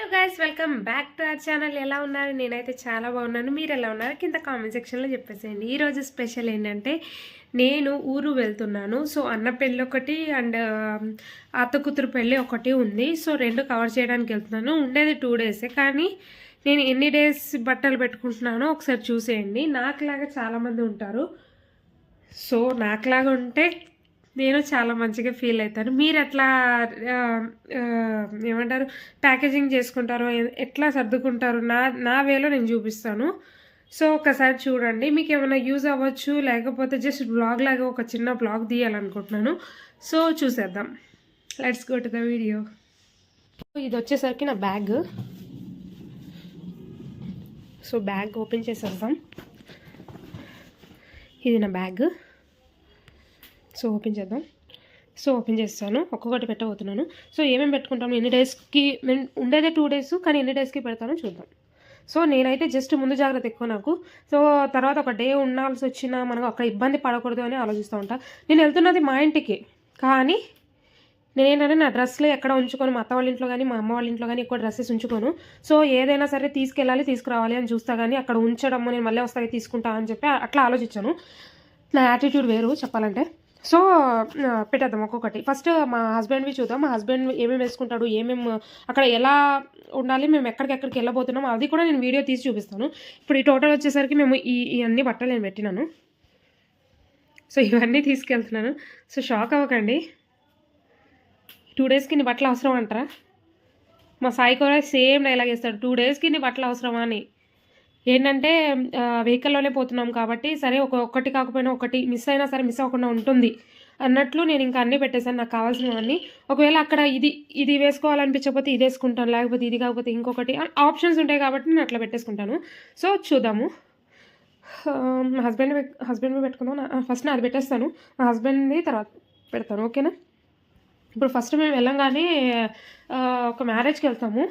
Hello guys welcome back to our channel ఎలా ఉన్నారు? నేనైతే చాలా బాగున్నాను. మీరు ఎలా ఉన్నారు? కింద కామెంట్ సెక్షన్లో చెప్పేసేయండి. ఈరోజు స్పెషల్ ఏంటంటే నేను ఊరు వెళ్తున్నాను. సో అన్న పెళ్ళి ఒకటి అండ్ um, అత్త కూతురు పెళ్ళి ఒకటి ఉంది. సో రెండు కవర్ చేయడానికి వెళ్తున్నాను. ఉండేది టూ డేసే కానీ నేను ఎన్ని డేస్ బట్టలు పెట్టుకుంటున్నానో ఒకసారి చూసేయండి. నాకులాగా చాలామంది ఉంటారు. సో నాకులాగా ఉంటే నేను చాలా మంచిగా ఫీల్ అవుతాను. మీరు ఎట్లా ఏమంటారు ప్యాకేజింగ్ చేసుకుంటారో ఎట్లా సర్దుకుంటారు నా నా వేలో నేను చూపిస్తాను. సో ఒకసారి చూడండి. మీకు ఏమైనా యూజ్ అవ్వచ్చు లేకపోతే జస్ట్ బ్లాగ్ లాగా ఒక చిన్న బ్లాగ్ తీయాలనుకుంటున్నాను. సో చూసేద్దాం. Let's go to the video ఇది వచ్చేసరికి నా బ్యాగ్ సో బ్యాగ్ ఓపెన్ చేసేద్దాం. ఇది నా బ్యాగ్ సో ఓపెన్ చేద్దాం. సో ఓపెన్ చేస్తాను. ఒక్కొక్కటి పెట్టబోతున్నాను. సో ఏమేమి పెట్టుకుంటాను ఎన్ని డేస్కి నేను ఉండేదే టూ డేస్ కానీ ఎన్ని డేస్కి పెడతానో చూద్దాం. సో నేనైతే జస్ట్ ముందు జాగ్రత్త ఎక్కువ నాకు. సో తర్వాత ఒక డే ఉండాల్సి వచ్చినా మనకు అక్కడ ఇబ్బంది పడకూడదు అని ఆలోచిస్తూ ఉంటా. నేను వెళ్తున్నది మా ఇంటికి కానీ నేనేంటంటే నా డ్రెస్లు ఎక్కడ ఉంచుకొని. మా అత్త వాళ్ళ ఇంట్లో కానీ మా అమ్మ వాళ్ళ ఇంట్లో కానీ ఎక్కువ డ్రెస్సెస్ ఉంచుకోను. సో ఏదైనా సరే తీసుకెళ్ళాలి తీసుకురావాలి అని చూస్తా కానీ అక్కడ ఉంచడము నేను మళ్ళీ వస్తాయి తీసుకుంటా అని చెప్పి అట్లా ఆలోచించాను. నా యాటిట్యూడ్ వేరు చెప్పాలంటే. సో పెట్టేద్దాం ఒక్కొక్కటి. ఫస్ట్ మా హస్బెండ్వి చూద్దాం. మా హస్బెండ్ ఏమేమి వేసుకుంటాడు ఏమేమి అక్కడ ఎలా ఉండాలి మేము ఎక్కడికెక్కడికి వెళ్ళబోతున్నాం అది కూడా నేను వీడియో తీసి చూపిస్తాను. ఇప్పుడు ఈ టోటల్ వచ్చేసరికి మేము ఈ ఇవన్నీ బట్టలు నేను పెట్టినాను. సో ఇవన్నీ తీసుకెళ్తున్నాను. సో షాక్ అవ్వకండి. టూ డేస్కి నీ బట్టలు అవసరం అంటారా? మా సాయి కూడా సేమ్ డైలాగ్ వేస్తాడు. టూ డేస్కి నీ బట్టలు అవసరమా అని. ఏంటంటే వెహికల్లోనే పోతున్నాం కాబట్టి సరే ఒక ఒక్కటి కాకపోయినా ఒకటి మిస్ అయినా సరే మిస్ అవ్వకుండా ఉంటుంది అన్నట్లు నేను ఇంకా అన్నీ పెట్టేశాను. నాకు కావాల్సినవన్నీ. ఒకవేళ అక్కడ ఇది ఇది వేసుకోవాలనిపించకపోతే ఇది వేసుకుంటాను లేకపోతే ఇది కాకపోతే ఇంకొకటి ఆప్షన్స్ ఉంటాయి కాబట్టి నేను అట్లా పెట్టేసుకుంటాను. సో చూద్దాము. మా హస్బెండ్ హస్బెండ్ పెట్టుకుందాం. ఫస్ట్ ఫస్ట్ అది పెట్టేస్తాను. మా హస్బెండ్ది తర్వాత పెడతాను. ఓకేనా? ఇప్పుడు ఫస్ట్ మేము వెళ్ళంగానే ఒక మ్యారేజ్కి వెళ్తాము.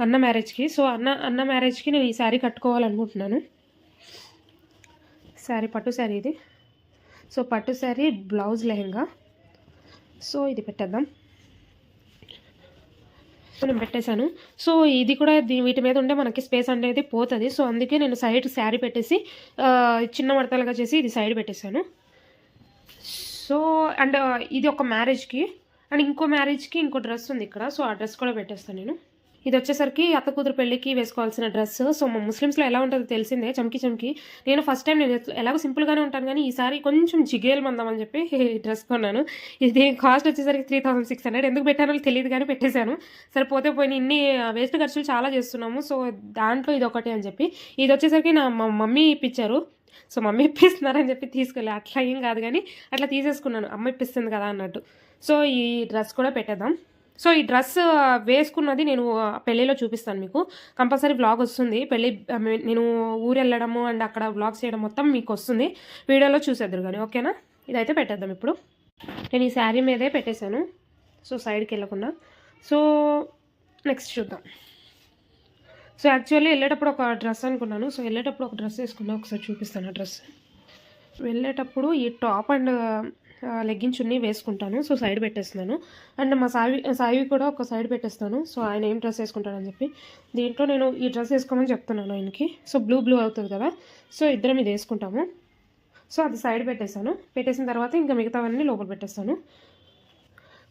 అన్న మ్యారేజ్కి. సో అన్న అన్న మ్యారేజ్కి నేను ఈ శారీ కట్టుకోవాలనుకుంటున్నాను. శారీ పట్టు శారీ ఇది. సో పట్టు శారీ బ్లౌజ్ లెహెంగా. సో ఇది పెట్టేద్దాం. నేను పెట్టేశాను. సో ఇది కూడా దీ- వీటి మీద ఉంటే మనకి స్పేస్ అనేది పోతుంది. సో అందుకే నేను సైడ్ శారీ పెట్టేసి చిన్న మడతలుగా చేసి ఇది సైడ్ పెట్టేశాను. సో అండ్ ఇది ఒక మ్యారేజ్కి. అండ్ ఇంకో మ్యారేజ్కి ఇంకో డ్రెస్ ఉంది ఇక్కడ. సో ఆ డ్రెస్ కూడా పెట్టేస్తాను నేను. ఇది వచ్చేసరికి అత్త కూతురు పెళ్ళికి వేసుకోవాల్సిన డ్రెస్. సో మా ముస్లిమ్స్లో ఎలా ఉంటుందో తెలిసిందే. చమ్కి చమ్కి. నేను ఫస్ట్ టైం నేను ఎలాగో సింపుల్గానే ఉంటాను కానీ ఈసారి కొంచెం జిగేల్ మందామని అని చెప్పి డ్రెస్ కొన్నాను. ఇది కాస్ట్ వచ్చేసరికి త్రీ థౌసండ్ సిక్స్ హండ్రెడ్. ఎందుకు పెట్టానో తెలియదు కానీ పెట్టేశాను. సరే పోతే పోయిన ఇన్ని వేస్ట్ ఖర్చులు చాలా చేస్తున్నాము. సో దాంట్లో ఇది ఒకటి అని చెప్పి. ఇది వచ్చేసరికి నా మా మమ్మీ ఇప్పించారు సో మమ్మీ ఇప్పిస్తున్నారని చెప్పి తీసుకెళ్ళి. అట్లా ఏం కాదు కానీ అట్లా తీసేసుకున్నాను. అమ్మ ఇప్పిస్తుంది కదా అన్నట్టు. సో ఈ డ్రెస్ కూడా పెట్టేద్దాం. సో ఈ డ్రెస్ వేసుకున్నది నేను పెళ్ళిలో చూపిస్తాను మీకు. కంపల్సరీ బ్లాగ్ వస్తుంది. పెళ్ళి నేను ఊరు వెళ్ళడము అండ్ అక్కడ బ్లాగ్స్ చేయడం మొత్తం మీకు వస్తుంది. వీడియోలో చూసేద్దరు కానీ ఓకేనా? ఇదైతే పెట్టేద్దాం ఇప్పుడు. నేను ఈ శారీ మీదే పెట్టేశాను. సో సైడ్కి వెళ్ళకుండా. సో నెక్స్ట్ చూద్దాం. సో యాక్చువల్లీ వెళ్ళేటప్పుడు ఒక డ్రెస్ అనుకున్నాను. సో వెళ్ళేటప్పుడు ఒక డ్రెస్ వేసుకున్నా. ఒకసారి చూపిస్తాను ఆ డ్రెస్. వెళ్ళేటప్పుడు ఈ టాప్ అండ్ లెగ్గిన్ చున్నీ వేసుకుంటాను. సో సైడ్ పెట్టేస్తున్నాను. అండ్ మా సాయి సాయి కూడా ఒక సైడ్ పెట్టేస్తాను. సో ఆయన ఏం డ్రెస్ వేసుకుంటాడని చెప్పి. దీంట్లో నేను ఈ డ్రెస్ వేసుకోమని చెప్తున్నాను ఆయనకి. సో బ్లూ బ్లూ అవుతుంది కదా. సో ఇద్దరం ఇది వేసుకుంటాము. సో అది సైడ్ పెట్టేస్తాను పెట్టేసిన తర్వాత ఇంకా మిగతావన్నీ లోపల పెట్టేస్తాను.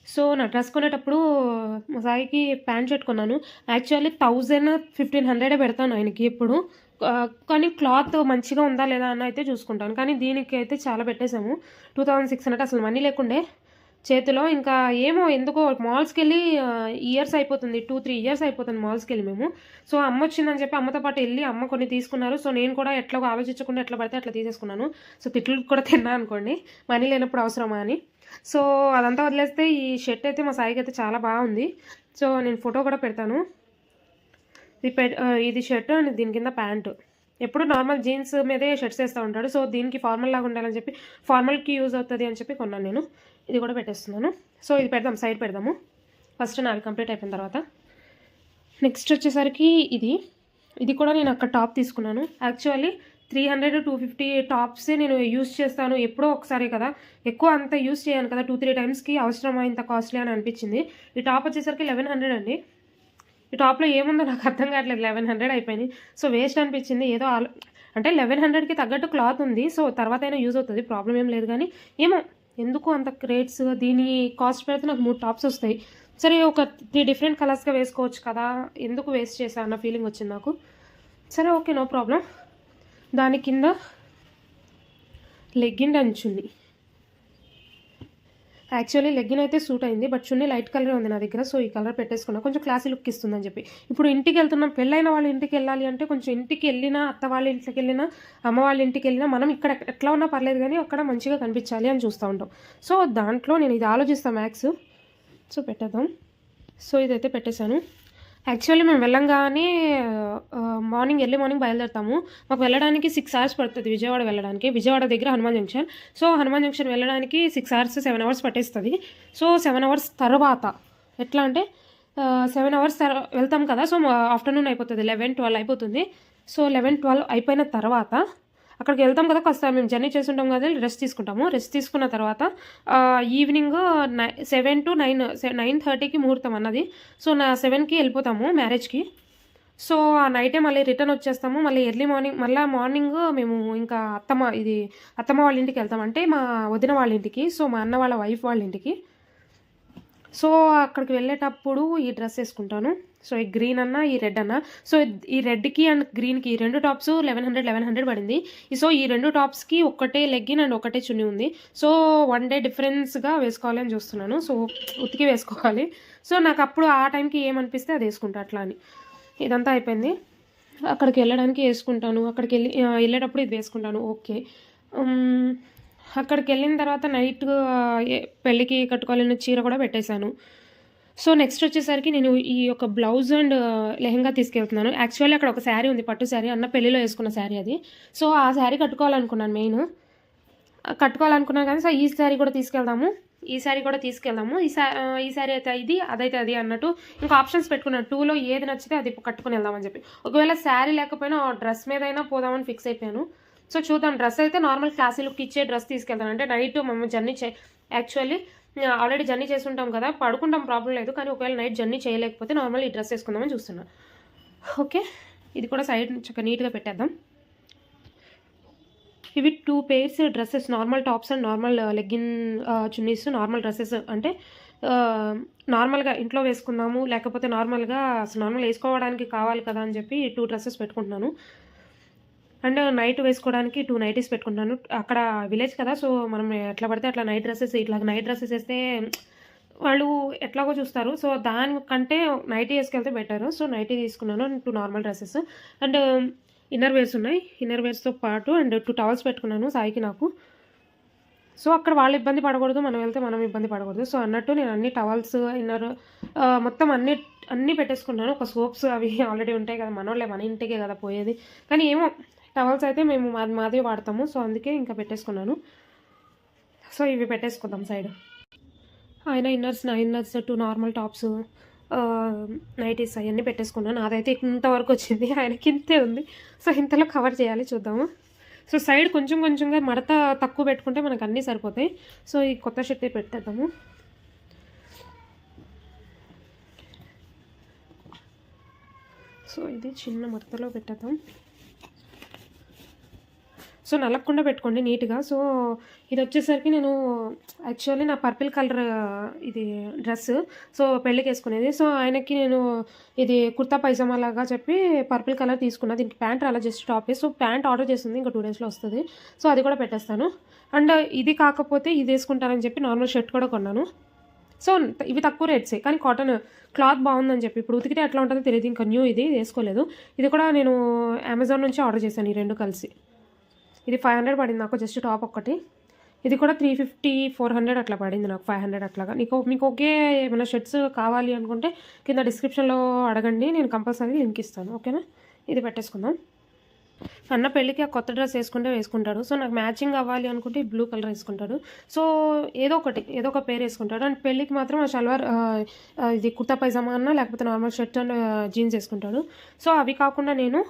సో నా డ్రెస్ కొనేటప్పుడు మా సాయికి ప్యాంట్ షర్ట్ కొన్నాను. యాక్చువల్లీ థౌజండ్ ఫిఫ్టీన్ హండ్రెడే పెడతాను ఆయనకి ఇప్పుడు కానీ క్లాత్ మంచిగా ఉందా లేదా అని అయితే చూసుకుంటాను. కానీ దీనికి అయితే చాలా పెట్టేశాము. టూ థౌజండ్ సిక్స్ హండ్రెడ్ అసలు మనీ లేకుండే. చేతిలో ఇంకా ఏమో ఎందుకో మాల్స్కి వెళ్ళి ఇయర్స్ అయిపోతుంది. టూ త్రీ ఇయర్స్ అయిపోతుంది మాల్స్కి వెళ్ళి మేము. సో అమ్మ వచ్చిందని చెప్పి అమ్మతో పాటు వెళ్ళి అమ్మ కొన్ని తీసుకున్నారు. సో నేను కూడా ఎట్లా ఆలోచించకుండా ఎట్లా పడితే అట్లా తీసేసుకున్నాను. సో తిట్లు కూడా తిన్నా అనుకోండి. మనీ లేనప్పుడు అవసరమా అని. సో అదంతా వదిలేస్తే ఈ షర్ట్ అయితే మా సాయికి అయితే చాలా బాగుంది. సో నేను ఫోటో కూడా పెడతాను. ఇది ఇది షర్ట్ అండ్ దీని కింద ప్యాంటు. ఎప్పుడు నార్మల్ జీన్స్ మీదే షర్ట్స్ వేస్తూ ఉంటాడు. సో దీనికి ఫార్మల్ లాగా ఉండాలని చెప్పి ఫార్మల్కి యూజ్ అవుతుంది అని చెప్పి కొన్నాను నేను. ఇది కూడా పెట్టేస్తున్నాను. సో ఇది పెడదాం సైడ్ పెడదాము. ఫస్ట్ నాది కంప్లీట్ అయిపోయిన తర్వాత. నెక్స్ట్ వచ్చేసరికి ఇది. ఇది కూడా నేను అక్కడ టాప్ తీసుకున్నాను. Actually three hundred two fifty టాప్సే నేను యూస్ చేస్తాను ఎప్పుడో ఒకసారి కదా. ఎక్కువ అంత యూస్ చేయను కదా. టూ త్రీ టైమ్స్కి అవసరమా ఇంత కాస్ట్లీ అని అనిపించింది. ఈ టాప్ వచ్చేసరికి లెవెన్ హండ్రెడ్ అండి. ఈ టాప్లో ఏముందో నాకు అర్థం కావట్లేదు. లెవెన్ హండ్రెడ్ అయిపోయింది. సో వేస్ట్ అనిపించింది. ఏదో అంటే లెవెన్ హండ్రెడ్కి తగ్గట్టు క్లాత్ ఉంది. సో తర్వాత అయినా యూజ్ అవుతుంది. ప్రాబ్లం ఏం లేదు కానీ ఏమో ఎందుకు అంత రేట్స్ దీని కాస్ట్ పెడితే నాకు మూడు టాప్స్ వస్తాయి. సరే ఒక త్రీ డిఫరెంట్ కలర్స్గా వేసుకోవచ్చు కదా. ఎందుకు వేస్ట్ చేసా అన్న ఫీలింగ్ వచ్చింది నాకు. సరే ఓకే నో ప్రాబ్లం దాని కింద లెగ్గిన్ అంచుంది. యాక్చువల్లీ లెగ్గిన్ అయితే సూట్ అయింది బట్ చున్నీ లైట్ కలర్ ఉంది నా దగ్గర సో ఈ కలర్ పెట్టేసుకున్నా. కొంచెం క్లాసీ లుక్ ఇస్తుందని చెప్పి. ఇప్పుడు ఇంటికి వెళ్తున్నాం పెళ్ళైన వాళ్ళ ఇంటికి వెళ్ళాలి అంటే కొంచెం ఇంటికి వెళ్ళినా అత్త వాళ్ళ ఇంటికి వెళ్ళినా అమ్మ వాళ్ళ ఇంటికి వెళ్ళినా మనం ఇక్కడ ఎట్లా ఉన్నా పర్లేదు కానీ అక్కడ మంచిగా కనిపించాలి అని చూస్తూ ఉంటాం. సో దాంట్లో నేను ఇది ఆలోచిస్తాను మ్యాక్స్. సో పెట్టేద్దాం. సో ఇదైతే పెట్టేశాను. యాక్చువల్లీ మేము వెళ్ళంగానే మార్నింగ్ ఎర్లీ మార్నింగ్ బయలుదేరుతాము. మాకు వెళ్ళడానికి సిక్స్ అవర్స్ పడుతుంది విజయవాడ వెళ్ళడానికి. విజయవాడ దగ్గర Hanuman junction. So Hanuman junction వెళ్ళడానికి సిక్స్ అవర్స్ సెవెన్ అవర్స్ పట్టేస్తుంది. సో సెవెన్ అవర్స్ తర్వాత ఎట్లా అంటే సెవెన్ అవర్స్ తర్వా వెళ్తాం కదా. సో ఆఫ్టర్నూన్ అయిపోతుంది. లెవెన్ ట్వెల్వ్ అయిపోతుంది. సో లెవెన్ ట్వెల్వ్ అయిపోయిన తర్వాత అక్కడికి వెళ్తాం కదా. కాస్త మేము జర్నీ చేస్తుంటాం కదా. రెస్ట్ తీసుకుంటాము. రెస్ట్ తీసుకున్న తర్వాత ఈవినింగ్ నై సెవెన్ టు నైన్ నైన్ థర్టీకి ముహూర్తం అన్నది. సో నా సెవెన్కి వెళ్ళిపోతాము మ్యారేజ్కి సో ఆ నైటే మళ్ళీ రిటర్న్ వచ్చేస్తాము. మళ్ళీ ఎర్లీ మార్నింగ్ మళ్ళీ మార్నింగ్ మేము ఇంకా అత్తమ్మ ఇది అత్తమ్మ వాళ్ళ ఇంటికి వెళ్తాం. అంటే మా వదిన వాళ్ళ ఇంటికి సో మా అన్న వాళ్ళ వైఫ్ వాళ్ళ ఇంటికి. సో అక్కడికి వెళ్ళేటప్పుడు ఈ డ్రెస్ వేసుకుంటాను. సో ఈ గ్రీన్ అన్న ఈ రెడ్ అన్న. సో ఈ రెడ్కి అండ్ గ్రీన్కి ఈ రెండు tops eleven hundred eleven hundred పడింది. సో ఈ రెండు టాప్స్కి ఒక్కటే లెగ్గిన్ అండ్ ఒకటే చున్నీ ఉంది. సో వన్ డే డిఫరెన్స్గా వేసుకోవాలి అని చూస్తున్నాను. సో ఉతికి వేసుకోవాలి. సో నాకు అప్పుడు ఆ టైంకి ఏమనిపిస్తే అది వేసుకుంటా అట్లా అని. ఇదంతా అయిపోయింది. అక్కడికి వెళ్ళడానికి వేసుకుంటాను. అక్కడికి వెళ్ళి వెళ్ళేటప్పుడు ఇది వేసుకుంటాను. ఓకే. అక్కడికి వెళ్ళిన తర్వాత నైట్ పెళ్ళికి కట్టుకోవాలని చీర కూడా పెట్టేశాను. సో నెక్స్ట్ వచ్చేసరికి నేను ఈ యొక్క బ్లౌజ్ అండ్ లెహంగా తీసుకెళ్తున్నాను. యాక్చువల్లీ అక్కడ ఒక శారీ ఉంది పట్టు శారీ. అన్న పెళ్ళిలో వేసుకున్న శారీ అది. సో ఆ శారీ కట్టుకోవాలనుకున్నాను మెయిన్ కట్టుకోవాలనుకున్నాను కానీ సో ఈ శారీ కూడా తీసుకెళ్దాము. ఈ కూడా తీసుకెళ్దాము. ఈ శా ఈ అయితే ఇది అదైతే అది అన్నట్టు ఇంకా ఆప్షన్స్ పెట్టుకున్నాను. టూలో ఏది నచ్చితే అది కట్టుకుని వెళ్దామని చెప్పి. ఒకవేళ శారీ లేకపోయినా డ్రెస్ మీద అయినా పోదామని ఫిక్స్ అయిపోయాను. సో చూద్దాం. డ్రెస్ అయితే నార్మల్ క్లాసీ లుక్ ఇచ్చే డ్రెస్ తీసుకెళ్తాను. అంటే నైట్ మేము జర్నీ చే యాక్చువల్లీ ఆల్రెడీ జర్నీ చేసి ఉంటాం కదా పడుకుంటాం ప్రాబ్లం లేదు. కానీ ఒకవేళ నైట్ జర్నీ చేయలేకపోతే నార్మల్ ఈ డ్రెస్ వేసుకుందామని చూస్తున్నా. ఓకే? ఇది కూడా సైడ్ చక్కగా నీట్గా పెట్టేద్దాం. ఇవి two pairs dresses normal tops and normal uh, legging uh, chunnis normal dresses. అంటే uh, నార్మల్గా ఇంట్లో వేసుకుందాము లేకపోతే నార్మల్గా అసలు నార్మల్ వేసుకోవడానికి కావాలి కదా అని చెప్పి టూ డ్రెస్సెస్ పెట్టుకుంటున్నాను. అండ్ నైట్ వేసుకోవడానికి టూ నైటీస్ పెట్టుకుంటాను అక్కడ విలేజ్ కదా సో మనం ఎట్లా పడితే అట్లా నైట్ డ్రెస్సెస్ ఇట్లా నైట్ డ్రెస్సెస్ వేస్తే వాళ్ళు ఎట్లాగో చూస్తారు. సో దానికంటే నైటీ వేసుకెళ్తే బెటర్. సో నైటీ తీసుకున్నాను two normal dresses. And inner wears ఉన్నాయి. ఇన్నర్ వేర్స్తో పాటు అండ్ టూ టవల్స్ పెట్టుకున్నాను సాయికి నాకు. సో అక్కడ వాళ్ళు ఇబ్బంది పడకూడదు. మనం వెళ్తే మనం ఇబ్బంది పడకూడదు. సో అన్నట్టు నేను అన్ని టవల్స్ ఇన్నర్ మొత్తం అన్ని అన్నీ పెట్టేసుకున్నాను ఒక సోప్స్ అవి ఆల్రెడీ ఉంటాయి కదా మనోళ్ళే మన ఇంటికే కదా పోయేది. కానీ ఏమో టవల్స్ అయితే మేము మాది మాదే వాడతాము. సో అందుకే ఇంకా పెట్టేసుకున్నాను. సో ఇవి పెట్టేసుకుందాం సైడ్. ఆయన ఇన్నర్స్ నా inners two normal tops nighties అవన్నీ పెట్టేసుకున్నాను. అదైతే ఇంతవరకు వచ్చింది. ఆయనకి ఇంతే ఉంది. సో ఇంతలో కవర్ చేయాలి చూద్దాము. సో సైడ్ కొంచెం కొంచెంగా మడత తక్కువ పెట్టుకుంటే మనకు అన్నీ సరిపోతాయి. సో ఈ కొత్త షర్ట్ పెట్టేద్దాము. సో ఇది చిన్న మడతలో పెట్టేద్దాం. సో నలగకుండా పెట్టుకోండి నీట్గా. సో ఇది వచ్చేసరికి నేను యాక్చువల్లీ నా పర్పుల్ కలర్ ఇది డ్రెస్. సో పెళ్ళికి వేసుకునేది. సో ఆయనకి నేను ఇది కుర్తా పైజామా లాగా చెప్పి పర్పుల్ కలర్ తీసుకున్నా. దీనికి ప్యాంట్ అలా just top so pant order చేసింది ఇంకా టూ డేస్లో వస్తుంది. సో అది కూడా పెట్టేస్తాను. అండ్ ఇది కాకపోతే ఇది వేసుకుంటానని చెప్పి నార్మల్ షర్ట్ కూడా కొన్నాను. సో ఇవి తక్కువ రేట్సే. కానీ కాటన్ క్లాత్ బాగుందని చెప్పి. ఇప్పుడు ఉతికితే ఎట్లా ఉంటుందో తెలియదు. ఇంకా న్యూ ఇది వేసుకోలేదు. ఇది కూడా నేను అమెజాన్ నుంచి ఆర్డర్ చేశాను ఈ రెండు కలిసి. ఇది ఫైవ్ హండ్రెడ్ పడింది నాకు జస్ట్ టాప్ ఒక్కటి. ఇది కూడా త్రీ ఫిఫ్టీ ఫోర్ హండ్రెడ్ అట్లా పడింది నాకు ఫైవ్ హండ్రెడ్ అట్లాగా. నీకు మీకు ఓకే ఏమైనా షర్ట్స్ కావాలి అనుకుంటే కింద డిస్క్రిప్షన్లో అడగండి నేను కంపల్సరీ లింక్ ఇస్తాను ఓకేనా? ఇది పెట్టేసుకుందాం. అన్న పెళ్ళికి ఆ కొత్త డ్రెస్ వేసుకుంటే వేసుకుంటాడు సో నాకు మ్యాచింగ్ అవ్వాలి అనుకుంటే బ్లూ కలర్ వేసుకుంటాడు. సో ఏదో ఒకటి ఏదో ఒక పేరు వేసుకుంటాడు. అండ్ పెళ్ళికి మాత్రం ఆ షల్వార్ ఇది కుర్తా పైజామా అన్న లేకపోతే నార్మల్ షర్ట్ అండ్ జీన్స్ వేసుకుంటాడు. సో అవి కాకుండా నేను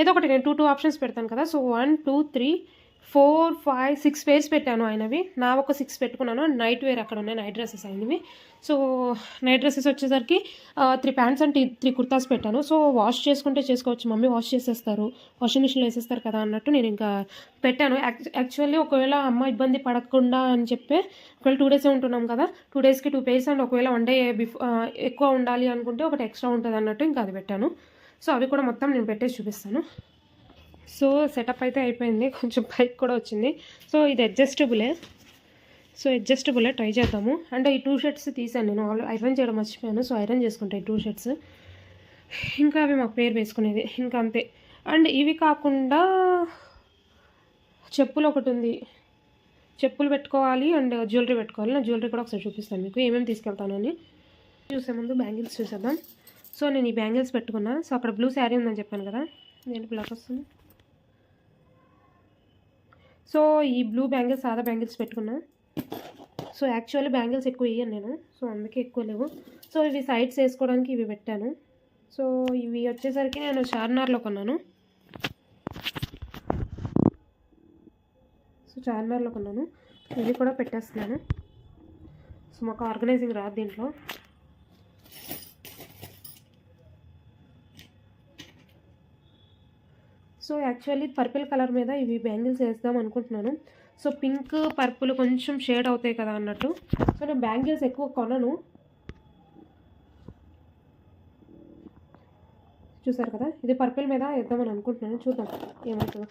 ఏదో ఒకటి నేను టూ టూ ఆప్షన్స్ పెడతాను కదా. So one two three four five six pairs పెట్టాను ఆయనవి. నా ఒక సిక్స్ పెట్టుకున్నాను. నైట్ వేర్ అక్కడ ఉన్నాయి. నైట్ డ్రెస్సెస్ అయినవి సో నైట్ డ్రెస్సెస్ వచ్చేసరికి three pants and three kurtas పెట్టాను. సో వాష్ చేసుకుంటే చేసుకోవచ్చు. మమ్మీ వాష్ చేసేస్తారు. వాషింగ్ మిషన్లో వేసేస్తారు కదా అన్నట్టు నేను ఇంకా పెట్టాను. యాక్చువల్లీ ఒకవేళ అమ్మ ఇబ్బంది పడకుండా అని చెప్పి ఒకవేళ టూ డేసే ఉంటున్నాం కదా. టూ డేస్కి టూ పేర్స్ అండ్ ఒకవేళ వన్ డే బిఫో ఎక్కువ ఉండాలి అనుకుంటే ఒకటి ఎక్స్ట్రా ఉంటుంది అన్నట్టు ఇంకా అది పెట్టాను. సో అవి కూడా మొత్తం నేను పెట్టేసి చూపిస్తాను. సో సెటప్ అయితే అయిపోయింది. కొంచెం పైకి కూడా వచ్చింది. సో ఇది అడ్జస్టబులే. సో అడ్జస్టబులే ట్రై చేద్దాము. అండ్ ఈ టూ షర్ట్స్ తీసాను నేను. ఆల్రెడీ ఐరన్ చేయడం మర్చిపోయాను. సో ఐరన్ చేసుకుంటాను ఈ టూ షర్ట్స్. ఇంకా అవి మాకు పేరు వేసుకునేది. ఇంకా అంతే. అండ్ ఇవి కాకుండా చెప్పులు ఒకటి ఉంది. చెప్పులు పెట్టుకోవాలి అండ్ జ్యువెలరీ పెట్టుకోవాలి. నా జ్యువెలరీ కూడా ఒకసారి చూపిస్తాను మీకు. ఏమేమి తీసుకెళ్తానని చూసే ముందు బ్యాంగిల్స్ చూసేద్దాం. సో నేను ఈ బ్యాంగిల్స్ పెట్టుకున్నా. సో అక్కడ బ్లూ శారీ ఉందని చెప్పాను కదా. నేను బ్లాక్ వస్తుంది? సో ఈ బ్లూ బ్యాంగిల్స్ సాదా బ్యాంగిల్స్ పెట్టుకున్నా. సో యాక్చువల్లీ బ్యాంగిల్స్ ఎక్కువ వేయను నేను. సో అందుకే ఎక్కువ లేవు. సో ఇవి సైడ్స్ వేసుకోవడానికి ఇవి పెట్టాను. సో ఇవి వచ్చేసరికి నేను చార్మినార్లో కొన్నాను. సో చార్మినార్లో కొన్నాను. ఇవి కూడా పెట్టేస్తున్నాను. సో మాకు ఆర్గనైజింగ్ రాదు దీంట్లో. సో యాక్చువల్లీ పర్పుల్ కలర్ మీద ఇవి బ్యాంగిల్స్ వేద్దాం అనుకుంటున్నాను. సో పింక్ పర్పుల్ కొంచెం షేడ్ అవుతాయి కదా అన్నట్టు. సో నేను బ్యాంగిల్స్ ఎక్కువ కొనను. చూసారు కదా? ఇది పర్పుల్ మీద వేద్దామని అనుకుంటున్నాను. చూద్దాం. ఏమవుతుందో.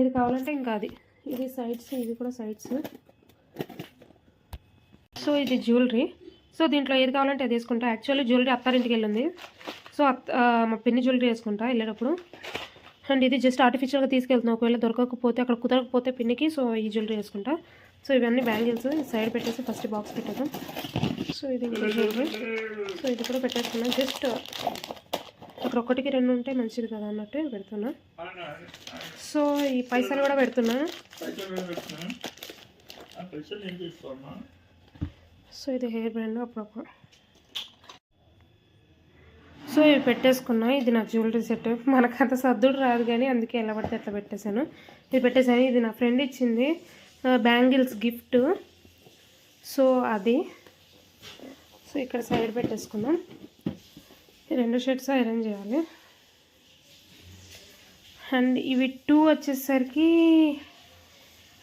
ఇది కావాలంటే ఇంకా అది. ఇది సైడ్స్ ఇది కూడా సైడ్స్ సో ఇది జ్యువెలరీ సో దీంట్లో ఏది కావాలంటే అది వేసుకుంటా. యాక్చువల్లీ జ్యువెలరీ అత్తారింటికి వెళ్ళింది. సో మా పిన్ని జ్యువెలరీ వేసుకుంటా వెళ్ళేటప్పుడు. అండ్ ఇది జస్ట్ ఆర్టిఫిషియల్గా తీసుకెళ్తున్నాను ఒకవేళ దొరకకపోతే అక్కడ కుదరకపోతే పిన్నికి సో ఈ జ్యువెలరీ వేసుకుంటా. సో ఇవన్నీ బ్యాంగిల్స్ సైడ్ పెట్టేసి ఫస్ట్ బాక్స్ పెట్టేద్దాం. సో ఇది జ్యువెలరీ. సో ఇది కూడా పెట్టేస్తున్నా జస్ట్ అక్కడ ఒకటికి రెండు ఉంటే మంచిది కదా అన్నట్టు పెడుతున్నా. సో ఈ పైసలు కూడా పెడుతున్నా. సో ఇది హెయిర్ బ్యాండ్ అప్పుడప్పుడు. సో ఇవి పెట్టేసుకున్నాం. ఇది నా జ్యువెలరీ సెట్ మనకు అంత సర్దుడు రాదు కానీ అందుకే ఎలా పడితే అట్లా పెట్టేశాను. ఇది పెట్టేశాను. ఇది నా ఫ్రెండ్ ఇచ్చింది బ్యాంగిల్స్ గిఫ్ట్ సో అది. సో ఇక్కడ సైడ్ పెట్టేసుకున్నాం ఈ రెండు షర్ట్స్ ఐరన్ చేయాలి. అండ్ ఇవి టూ వచ్చేసరికి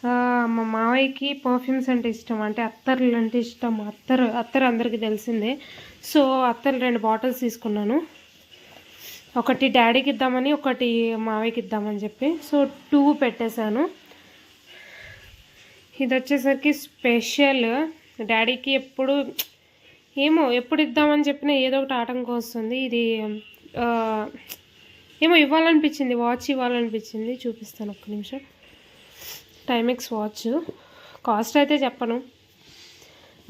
మా మావయ్యకి పర్ఫ్యూమ్స్ అంటే ఇష్టం. అంటే అత్తర్లు అంటే ఇష్టం. అత్తరు అత్తరు అందరికీ తెలిసిందే. సో అత్తరు రెండు బాటిల్స్ తీసుకున్నాను. ఒకటి డాడీకి ఇద్దామని ఒకటి మావయ్యకి ఇద్దామని చెప్పి. సో టూ పెట్టేశాను. ఇది వచ్చేసరికి స్పెషల్ డాడీకి ఎప్పుడు ఏమో ఎప్పుడు ఇద్దామని చెప్పినా ఏదో ఒకటి ఆటంకం వస్తుంది. ఇది ఏమో ఇవ్వాలనిపించింది. వాచ్ ఇవ్వాలనిపించింది. చూపిస్తాను ఒక్క నిమిషం. టైమిక్స్ వాచ్ కాస్ట్ అయితే చెప్పను.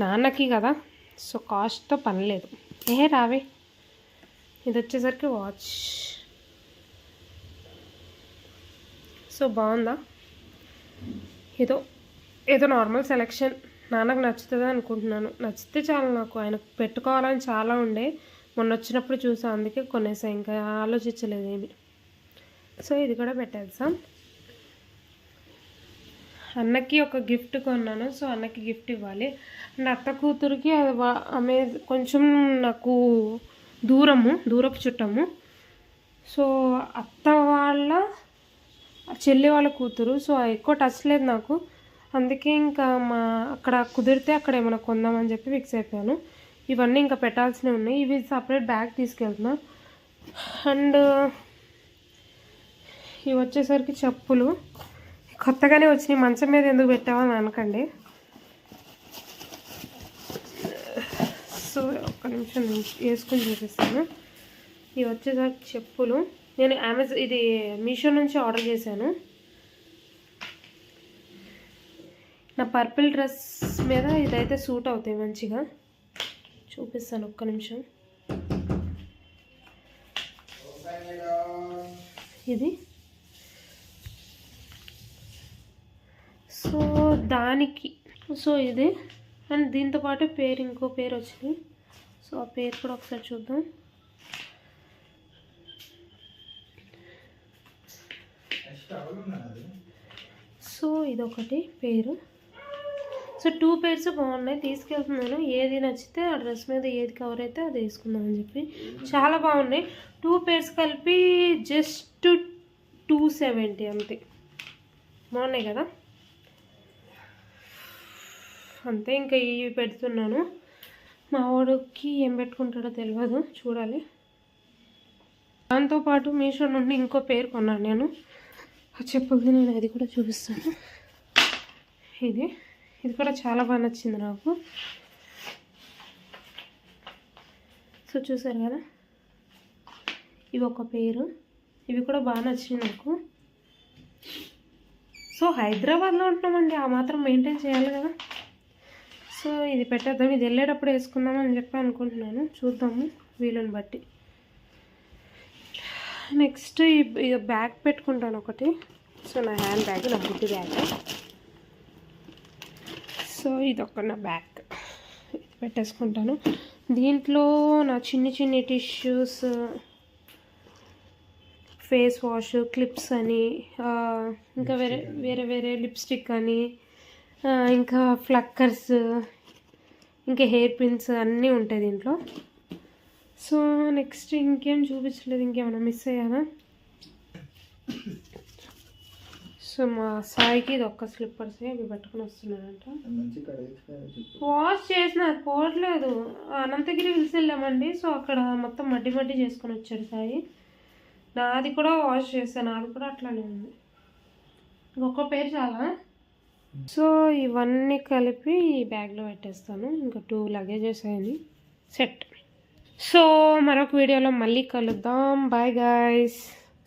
నాన్నకి కదా. సో కాస్ట్తో పని లేదు. ఏ రావే? ఇది వచ్చేసరికి వాచ్ సో బాగుందా? ఏదో ఏదో నార్మల్ సెలెక్షన్ నాన్నకు నచ్చుతుంది అనుకుంటున్నాను. నచ్చితే చాలు నాకు. ఆయన పెట్టుకోవాలని చాలా ఉండే. మొన్న వచ్చినప్పుడు చూసా. అందుకే కొనేసా. ఇంకా ఆలోచించలేదు ఏమి. సో ఇది కూడా పెట్టేద్దాం. అన్నకి ఒక గిఫ్ట్ కొన్నాను సో అన్నకి గిఫ్ట్ ఇవ్వాలి. అండ్ అత్త కూతురికి అది వా- ఆమె కొంచెం నాకు దూరము దూరపు చుట్టము. సో అత్త వాళ్ళ చెల్లి వాళ్ళ కూతురు సో ఎక్కువ టచ్ లేదు నాకు. అందుకే ఇంకా మా అక్కడ కుదిరితే అక్కడ ఏమైనా కొందామని చెప్పి ఫిక్స్ అయిపోయాను. ఇవన్నీ ఇంకా పెట్టాల్సినవి ఉన్నాయి. ఇవి సపరేట్ బ్యాగ్ తీసుకెళ్తున్నా. అండ్ ఇవి వచ్చేసరికి చెప్పులు. కొత్తగానే వచ్చినాయి. మంచం మీద ఎందుకు పెట్టావని అనకండి. సో ఒక్క నిమిషం వేసుకొని చూపిస్తాను. ఇవి వచ్చేసరికి చెప్పులు. నేను అమెజాన్ ఇది మీషో నుంచి ఆర్డర్ చేశాను. నా పర్పుల్ డ్రెస్ మీద ఇదైతే సూట్ అవుతాయి మంచిగా. చూపిస్తాను ఒక్క నిమిషం. ఇది సో దానికి సో ఇది. అండ్ దీంతో పాటు పేరు ఇంకో పేరు వచ్చింది. సో ఆ పేరు కూడా ఒకసారి చూద్దాం. సో ఇదొకటి పేరు. సో టూ పేర్స్ బాగున్నాయి తీసుకెళ్తున్నాను. ఏది నచ్చితే ఆ డ్రెస్ మీద ఏది కవర్ అయితే అది వేసుకుందాం అని చెప్పి. చాలా బాగున్నాయి. టూ పేర్స్ కలిపి జస్ట్ టూ సెవెంటీ అంతే. బాగున్నాయి కదా? అంతే ఇంకా ఇవి పెడుతున్నాను. మా వాడికి ఏం పెట్టుకుంటాడో తెలియదు చూడాలి. దాంతోపాటు మీషో నుండి ఇంకో పేరు కొన్నాను నేను. ఆ చెప్పులది నేను అది కూడా చూపిస్తాను. ఇది ఇది కూడా చాలా బాగా నచ్చింది నాకు. సో చూసారు కదా? ఇవి ఒక పేరు. ఇవి కూడా బాగా నచ్చింది నాకు. సో హైదరాబాద్లో ఉంటున్నామండి ఆ మాత్రం మెయింటైన్ చేయాలి కదా? సో ఇది పెట్టేద్దాం. ఇది వెళ్ళేటప్పుడు వేసుకుందాం అని చెప్పి అనుకుంటున్నాను. చూద్దాము వీలుని బట్టి. నెక్స్ట్ ఈ బ్యాగ్ పెట్టుకుంటాను ఒకటి. సో నా హ్యాండ్ బ్యాగ్ నా బుడ్డి బ్యాగ్ సో ఇది ఒక నా బ్యాగ్ ఇది పెట్టేసుకుంటాను. దీంట్లో నా చిన్ని చిన్ని టిష్యూస్ ఫేస్ వాష్ క్లిప్స్ అని ఇంకా వేరే వేరే వేరే లిప్స్టిక్ అని ఇంకా ఫ్లక్కర్స్ ఇంకా హెయిర్ పిన్స్ అన్నీ ఉంటాయి దీంట్లో. సో నెక్స్ట్ ఇంకేం చూపించలేదు ఇంకేమైనా మిస్ అయ్యానా? సో మా సాయికి ఇది ఒక్క స్లిప్పర్స్ అవి పట్టుకొని వస్తున్నాడంట. వాష్ చేసిన అది పోవట్లేదు. అనంతగిరి హిల్స్ వెళ్ళామండి సో అక్కడ మొత్తం మడ్డి మడ్డి చేసుకొని వచ్చాడు సాయి. నాది కూడా వాష్ చేశాను నాది కూడా అట్లానే ఉంది. ఇంకొక పేరు చాలా. సో ఇవన్నీ కలిపి ఈ బ్యాగ్లో పెట్టేస్తాను. ఇంకా టూ లగేజెస్ అయింది సెట్. సో మరొక వీడియోలో మళ్ళీ కలుద్దాం. Bye guys.